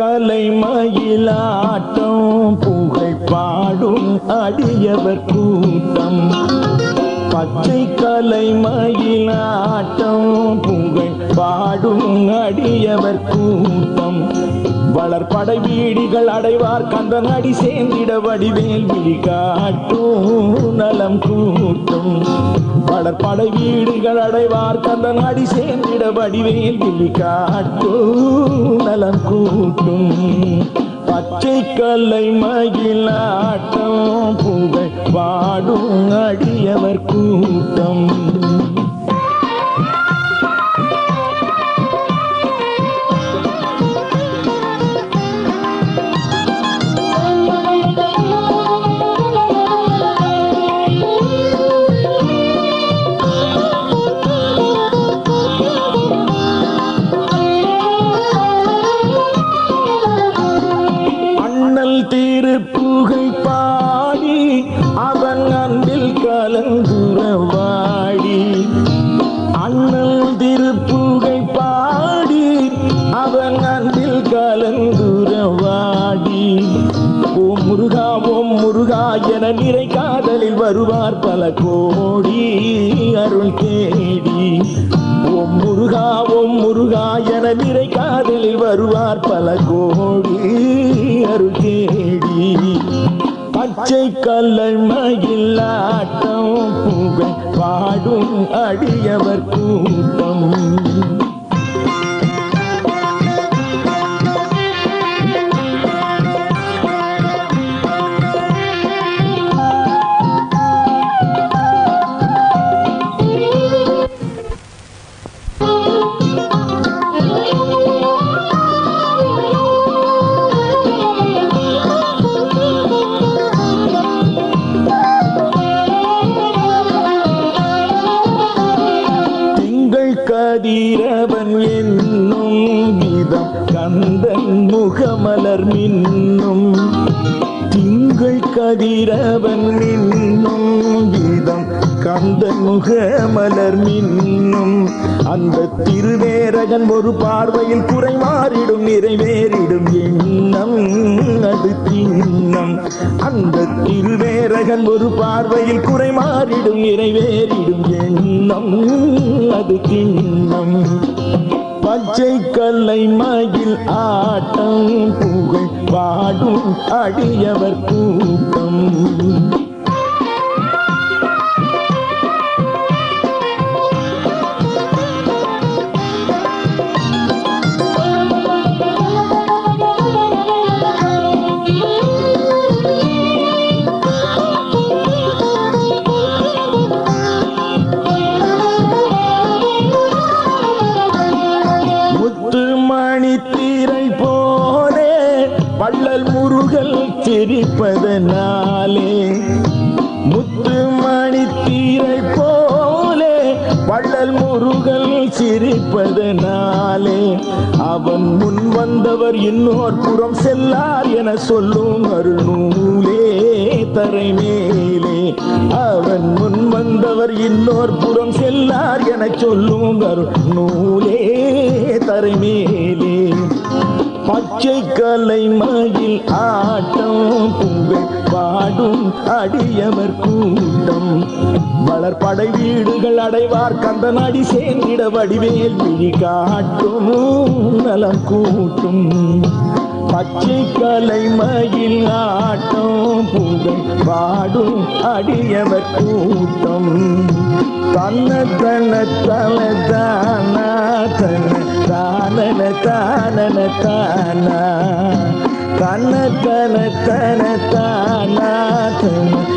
கலை மயிலாட்டம் புகழ் பாடும் அடியவர் கூட்டம். பச்சை கலை மயிலாட்டம் புகழ் பாடும் அடியவர் கூட்டம். வளர்படை வீடிகள் அடைவார். கந்தன் அடி சேர்ந்திட வடிவேல் விழி காட்டும் நலம் கூட்டும். வளர்படை வீடுகள் அடைவார். கந்தன் அடி சேர்ந்திட வடிவேல் விழி காட்டும் நலம் கூட்டும். பச்சை கல்லை மகிழாட்டம். பாடி அவன் அன்பில் கலந்துரவாடி. அண்ணல் திருப்புகை பாடி அவன் அன்பில் கலந்துரவாடி. ஓ முருகா ஓம் முருகா என நிறை காதலில் வருவார் பல கோடி அருள் தேடி. ஓம் முருகா ஓம் முருகா என நிறை காதலில் வருவார் பல கோடி பச்சை கல்லை மயிலாட்டம் புகழ் பாடும் அடியவர் கூட்டம் கதிரவன் என்னும் கீதம் கந்தன் முகமலர் மின்னும் திங்கள் கதிரவன் மின்னும் அந்த முகமலர் மின்னும். அந்த திருவேரகன் ஒரு பார்வையில் குறை மாறிடும் நிறைவேறிடும் எண்ணம் அது திண்ணம். அந்த திருவேரகன் ஒரு பார்வையில் குறை மாறிடும் நிறைவேறிடும் எண்ணம் அது திண்ணம். பச்சை கல்லை மகில் ஆட்டம் புகழ் பாடும் அடியவர் கூட்டம். சிரிப்பதனாலே முத்து மணி தீரை போலே வள்ளல் முருகல் சிரிப்பதனாலே அவன் முன் வந்தவர் இன்னோர் புறம் செல்லார் என சொல்லும் அருள் தரை மேலே. அவன் முன் வந்தவர் இன்னோர் புறம் செல்லார் என சொல்லும் அருள் தரை மேலே. பச்சை கலை மயில் ஆட்டம் புகழ் பாடும் அடியவர் கூட்டம். வளர்படை வீடுகள் அடைவார் கந்த நாடி சேர்ந்திட வடிவேல் விழி காட்டும் நலம் கூட்டும். பச்சை கலை மயில் ஆட்டம் புகழ் பாடும் அடியவர் கூட்டம். தன்ன தன தன தானா தன தானன தானன தானா தன தன தன தானா தன தானன தானன தானா